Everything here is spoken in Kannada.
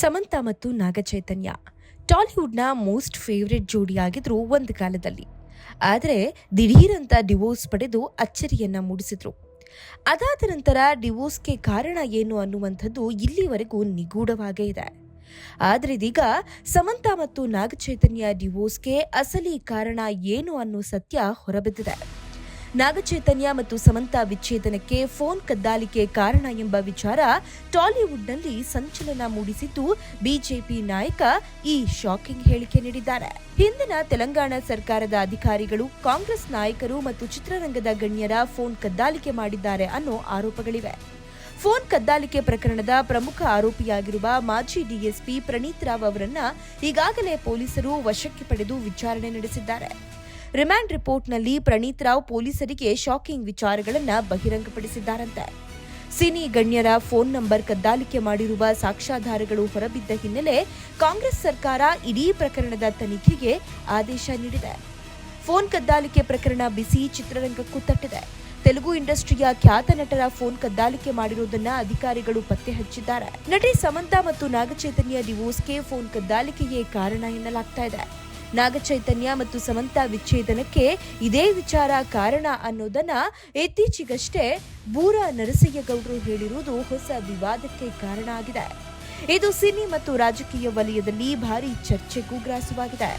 ಸಮಂತಾ ಮತ್ತು ನಾಗಚೈತನ್ಯ ಟಾಲಿವುಡ್ನ ಮೋಸ್ಟ್ ಫೇವ್ರೆಟ್ ಜೋಡಿಯಾಗಿದ್ರು ಒಂದು ಕಾಲದಲ್ಲಿ. ಆದರೆ ದಿಢೀರಂತ ಡಿವೋರ್ಸ್ ಪಡೆದು ಅಚ್ಚರಿಯನ್ನ ಮೂಡಿಸಿದ್ರು. ಅದಾದ ನಂತರ ಡಿವೋರ್ಸ್ಗೆ ಕಾರಣ ಏನು ಅನ್ನುವಂಥದ್ದು ಇಲ್ಲಿವರೆಗೂ ನಿಗೂಢವಾಗೇ ಇದೆ. ಆದರೆ ಇದೀಗ ಸಮಂತಾ ಮತ್ತು ನಾಗಚೈತನ್ಯ ಡಿವೋರ್ಸ್ಗೆ ಅಸಲಿ ಕಾರಣ ಏನು ಅನ್ನೋ ಸತ್ಯ ಹೊರಬಿದ್ದಿದೆ. ನಾಗಚೈತನ್ಯ ಮತ್ತು ಸಮಂತಾ ವಿಚ್ಛೇದನಕ್ಕೆ ಫೋನ್ ಕದ್ದಾಲಿಕೆ ಕಾರಣ ಎಂಬ ವಿಚಾರ ಟಾಲಿವುಡ್ನಲ್ಲಿ ಸಂಚಲನ ಮೂಡಿಸಿದ್ದು ಬಿಜೆಪಿ ನಾಯಕ ಈ ಶಾಕಿಂಗ್ ಹೇಳಿಕೆ ನೀಡಿದ್ದಾರೆ. ಹಿಂದಿನ ತೆಲಂಗಾಣ ಸರ್ಕಾರದ ಅಧಿಕಾರಿಗಳು, ಕಾಂಗ್ರೆಸ್ ನಾಯಕರು ಮತ್ತು ಚಿತ್ರರಂಗದ ಗಣ್ಯರ ಫೋನ್ ಕದ್ದಾಲಿಕೆ ಮಾಡಿದ್ದಾರೆ ಅನ್ನೋ ಆರೋಪಗಳಿವೆ. ಫೋನ್ ಕದ್ದಾಲಿಕೆ ಪ್ರಕರಣದ ಪ್ರಮುಖ ಆರೋಪಿಯಾಗಿರುವ ಮಾಜಿ ಡಿಎಸ್ಪಿ ಪ್ರಣೀತ್ ರಾವ್ ಅವರನ್ನ ಈಗಾಗಲೇ ಪೊಲೀಸರು ವಶಕ್ಕೆ ಪಡೆದು ವಿಚಾರಣೆ ನಡೆಸಿದ್ದಾರೆ. ರಿಮ್ಯಾಂಡ್ ರಿಪೋರ್ಟ್ನಲ್ಲಿ ಪ್ರಣೀತ್ ರಾವ್ ಪೊಲೀಸರಿಗೆ ಶಾಕಿಂಗ್ ವಿಚಾರಗಳನ್ನು ಬಹಿರಂಗಪಡಿಸಿದ್ದಾರಂತೆ. ಸಿನಿ ಗಣ್ಯರ ಫೋನ್ ನಂಬರ್ ಕದ್ದಾಲಿಕೆ ಮಾಡಿರುವ ಸಾಕ್ಷ್ಯಾಧಾರಗಳು ಹೊರಬಿದ್ದ ಹಿನ್ನೆಲೆ ಕಾಂಗ್ರೆಸ್ ಸರ್ಕಾರ ಇಡೀ ಪ್ರಕರಣದ ತನಿಖೆಗೆ ಆದೇಶ ನೀಡಿದೆ. ಫೋನ್ ಕದ್ದಾಲಿಕೆ ಪ್ರಕರಣ ಬಿಸಿ ಚಿತ್ರರಂಗಕ್ಕೂ ತಟ್ಟಿದೆ. ತೆಲುಗು ಇಂಡಸ್ಟ್ರಿಯ ಖ್ಯಾತ ನಟರ ಫೋನ್ ಕದ್ದಾಲಿಕೆ ಮಾಡಿರುವುದನ್ನ ಅಧಿಕಾರಿಗಳು ಪತ್ತೆ ಹಚ್ಚಿದ್ದಾರೆ. ನಟಿ ಸಮಂತಾ ಮತ್ತು ನಾಗಚೈತನ್ಯ ಡಿವೋರ್ಸ್ಗೆ ಫೋನ್ ಕದ್ದಾಲಿಕೆಯೇ ಕಾರಣ ಎನ್ನಲಾಗ್ತಾ ಇದೆ. ನಾಗಚೈತನ್ಯ ಮತ್ತು ಸಮಂತ ವಿಚ್ಛೇದನಕ್ಕೆ ಇದೇ ವಿಚಾರ ಕಾರಣ ಅನ್ನೋದನ್ನ ಇತ್ತೀಚೆಗಷ್ಟೇ ಬೂರ ನರಸಯ್ಯಗೌಡರು ಹೇಳಿರುವುದು ಹೊಸ ವಿವಾದಕ್ಕೆ ಕಾರಣ ಆಗಿದೆ. ಇದು ಸಿನಿ ಮತ್ತು ರಾಜಕೀಯ ವಲಯದಲ್ಲಿ ಭಾರಿ ಚರ್ಚೆಗೂ ಗ್ರಾಸವಾಗಿದೆ.